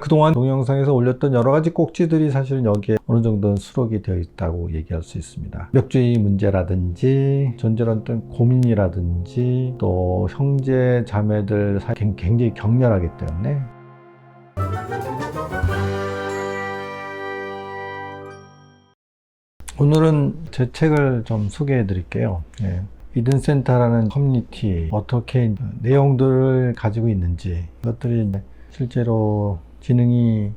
그동안 동영상에서 올렸던 여러 가지 꼭지들이 사실은 여기에 어느 정도는 수록이 되어 있다고 얘기할 수 있습니다. 력주의 문제라든지 어떤 고민이라든지 또 형제 자매들 사이 굉- 굉장히 격렬하기 때문에 오늘은 제 책을 좀 소개해 드릴게요. 예. 이든센터라는 커뮤니티 어떻게 내용들을 가지고 있는지 이것들이 이제 실제로 지능이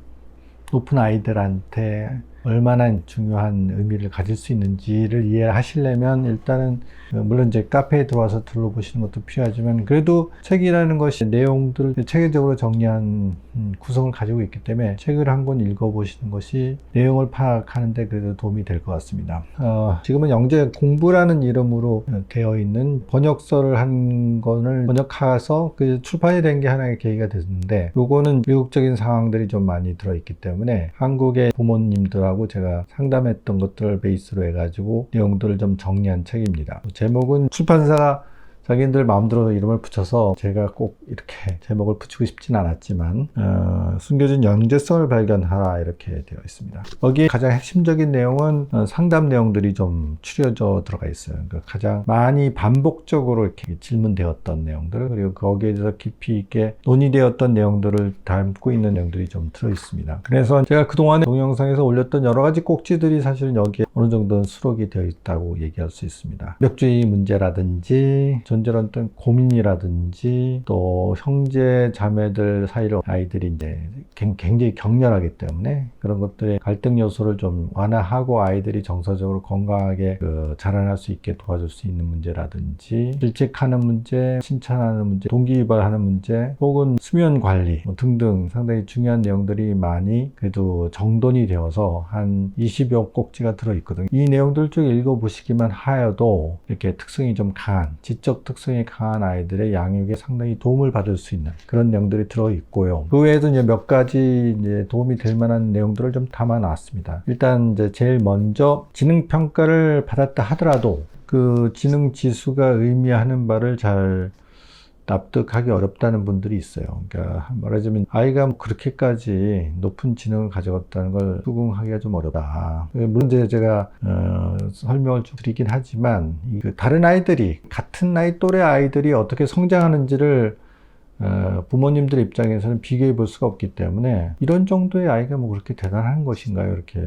높은 아이들한테 얼마나 중요한 의미를 가질 수 있는지를 이해하시려면 일단은 물론 이제 카페에 들어와서 둘러보시는 것도 필요하지만 그래도 책이라는 것이 내용들을 체계적으로 정리한 음, 구성을 가지고 있기 때문에 책을 한 권 읽어보시는 것이 내용을 파악하는데 그래도 도움이 될 것 같습니다. 어, 지금은 영재 공부라는 이름으로 되어 있는 번역서를 한 권을 번역해서 그 출판이 된 게 하나의 계기가 됐는데 요거는 미국적인 상황들이 좀 많이 들어있기 때문에 한국의 부모님들하고 제가 상담했던 것들을 베이스로 해가지고 내용들을 좀 정리한 책입니다. 제목은 출판사가 자기들 마음대로 이름을 붙여서 제가 꼭 이렇게 제목을 붙이고 싶진 않았지만 어, 숨겨진 연재성을 발견하라 이렇게 되어 있습니다. 여기에 가장 핵심적인 내용은 어, 상담 내용들이 좀 추려져 들어가 있어요. 그러니까 가장 많이 반복적으로 이렇게 질문되었던 내용들 그리고 거기에 대해서 깊이 있게 논의되었던 내용들을 담고 있는 내용들이 좀 들어 있습니다. 그래서 제가 그동안에 동영상에서 올렸던 여러 가지 꼭지들이 사실은 여기에 어느 정도는 수록이 되어 있다고 얘기할 수 있습니다. 력주의 문제라든지 존재론 어떤 고민이라든지 또 형제 자매들 사이로 아이들이 이제 굉- 굉장히 격렬하기 때문에 그런 것들의 갈등 요소를 좀 완화하고 아이들이 정서적으로 건강하게 그 자라날 수 있게 도와줄 수 있는 문제라든지 질책하는 문제, 칭찬하는 문제, 동기유발하는 문제 혹은 수면 관리 뭐 등등 상당히 중요한 내용들이 많이 그래도 정돈이 되어서 한 20여 꼭지가 들어 있거든요. 이 내용들 쭉 읽어보시기만 하여도 이렇게 특성이 좀 강한 지적 특성이 강한 아이들의 양육에 상당히 도움을 받을 수 있는 그런 내용들이 들어 있고요. 그 외에도 이제 몇 가지 이제 도움이 될 만한 내용들을 좀 담아 놨습니다. 일단 이제 제일 먼저 지능 평가를 받았다 하더라도 그 지능 지수가 의미하는 바를 잘 납득하기 어렵다는 분들이 있어요. 그러니까 말하자면 아이가 뭐 그렇게까지 높은 지능을 가져갔다는 걸 수긍하기가 좀 어렵다. 물론 이제 제가 어, 설명을 좀 드리긴 하지만 이그 다른 아이들이 같은 나이 또래 아이들이 어떻게 성장하는지를 어, 부모님들 입장에서는 비교해 볼 수가 없기 때문에 이런 정도의 아이가 뭐 그렇게 대단한 것인가요? 이렇게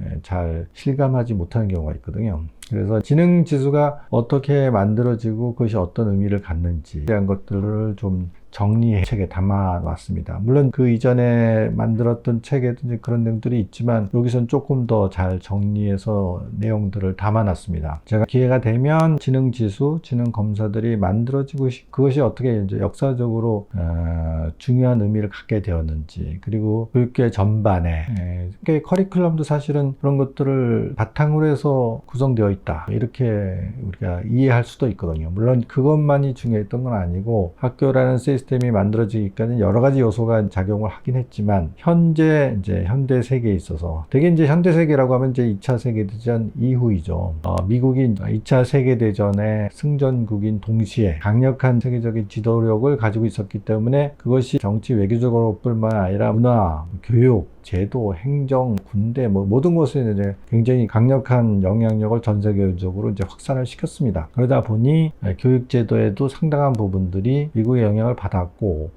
예, 잘 실감하지 못하는 경우가 있거든요. 그래서 지능 지수가 어떻게 만들어지고 그것이 어떤 의미를 갖는지 대한 것들을 좀 정리해 책에 담아 놨습니다. 물론 그 이전에 만들었던 책에도 이제 그런 내용들이 있지만 여기선 조금 더 잘 정리해서 내용들을 담아 놨습니다. 제가 기회가 되면 지능 지수, 지능 검사들이 만들어지고 시- 그것이 어떻게 이제 역사적으로 어, 중요한 의미를 갖게 되었는지 그리고 교육계 전반에 에, 꽤 커리큘럼도 사실은 그런 것들을 바탕으로 해서 구성되어 있다 이렇게 우리가 이해할 수도 있거든요. 물론 그것만이 중요했던 건 아니고 학교라는 이 만들어지기까지 여러 가지 요소가 작용을 하긴 했지만 현재 이제 현대 세계에 있어서 되게 이제 현대 세계라고 하면 이제 2차 세계 대전 이후이죠. 어, 미국이 2차 세계 대전의 승전국인 동시에 강력한 세계적인 지도력을 가지고 있었기 때문에 그것이 정치 외교적으로 뿐만 아니라 문화, 교육, 제도, 행정, 군대 뭐 모든 것에 이제 굉장히 강력한 영향력을 전 세계적으로 이제 확산을 시켰습니다. 그러다 보니 교육 제도에도 상당한 부분들이 미국의 영향을 받았고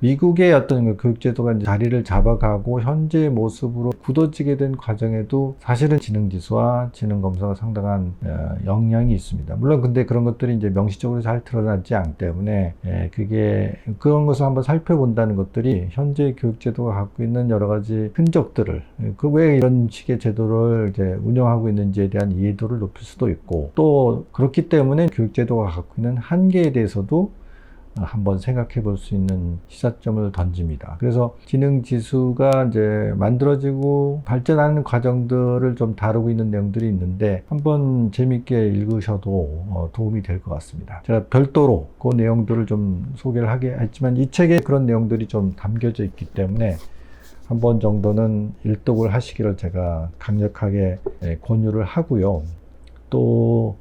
미국의 어떤 그 교육 제도가 자리를 잡아가고 현재의 모습으로 굳어지게 된 과정에도 사실은 지능 지수와 지능 검사가 상당한 어, 영향이 있습니다. 물론 근데 그런 것들이 이제 명시적으로 잘 드러나지 않기 때문에 예, 그게 그런 것을 한번 살펴본다는 것들이 현재 교육 제도가 갖고 있는 여러 가지 흔적들을 그 왜 이런 식의 제도를 이제 운영하고 있는지에 대한 이해도를 높일 수도 있고 또 그렇기 때문에 교육 제도가 갖고 있는 한계에 대해서도 한번 생각해 볼 수 있는 시사점을 던집니다. 그래서 지능 지수가 이제 만들어지고 발전하는 과정들을 좀 다루고 있는 내용들이 있는데 한번 재밌게 읽으셔도 어, 도움이 될 것 같습니다. 제가 별도로 그 내용들을 좀 소개를 하게 했지만 이 책에 그런 내용들이 좀 담겨져 있기 때문에 한 번 정도는 일독을 하시기를 제가 강력하게 예, 권유를 하고요. 또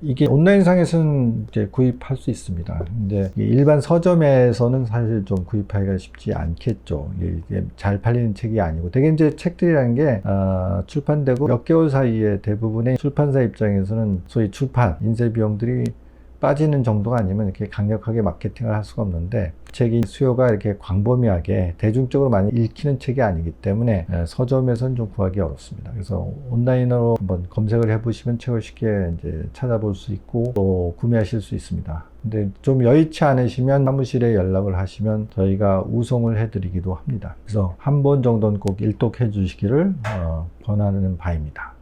이게 온라인상에서는 이제 구입할 수 있습니다. 근데 이 일반 서점에서는 사실 좀 구입하기가 쉽지 않겠죠. 이게- 잘 팔리는 책이 아니고 되게 이제 책들이라는 게 어, 출판되고 몇 개월 사이에 대부분의 출판사 입장에서는 소위 출판 인쇄 비용들이 빠지는 정도가 아니면 이렇게 강력하게 마케팅을 할 수가 없는데 책이 수요가 이렇게 광범위하게 대중적으로 많이 읽히는 책이 아니기 때문에 에, 서점에서는 좀 구하기 어렵습니다. 그래서 온라인으로 한번 검색을 해보시면 책을 쉽게 이제 찾아볼 수 있고 또 구매하실 수 있습니다. 근데 좀 여의치 않으시면 사무실에 연락을 하시면 저희가 우송을 해드리기도 합니다. 그래서 한 번 정도는 꼭 일독해 주시기를 어, 권하는 바입니다.